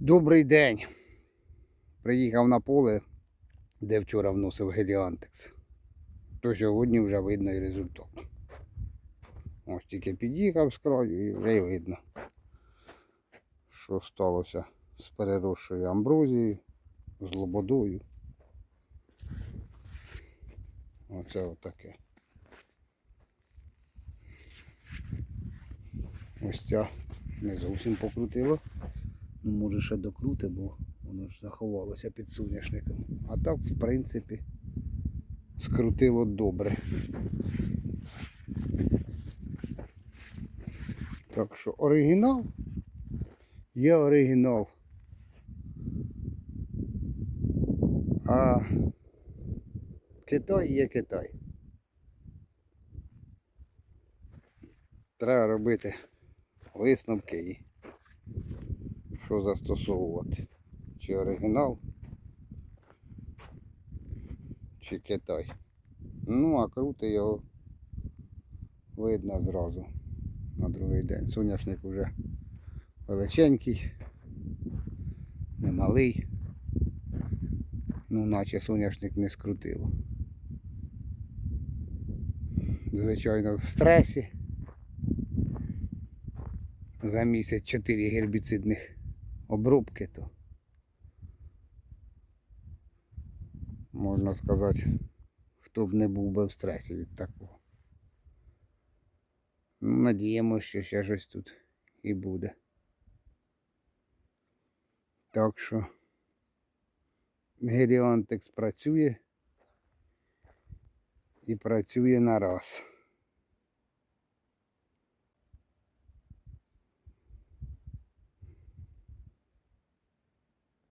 Добрий день. Приїхав на поле, де вчора вносив геліантекс. То сьогодні вже видно і результат. Ось тільки під'їхав з краю і вже й видно, що сталося з переросшою амброзією, з лободою. Оце отаке. Ось ця не зовсім покрутила. Ну, може ще докрути, бо воно ж заховалося під соняшником. А так, в принципі, скрутило добре. Так що оригінал є оригінал. А Китай є Китай. Треба робити висновки і що застосовувати. Чи оригінал, чи Китай. Ну, а крути його видно зразу на другий день. Соняшник вже величенький, немалий. Ну, наче соняшник не скрутило. Звичайно, в стресі. За місяць 4 гербіцидних обробки, то можна сказати, хто б не був би в стресі від такого. Ну, надіємося, що ще щось тут і буде. Так що Геліантекс працює і працює на раз.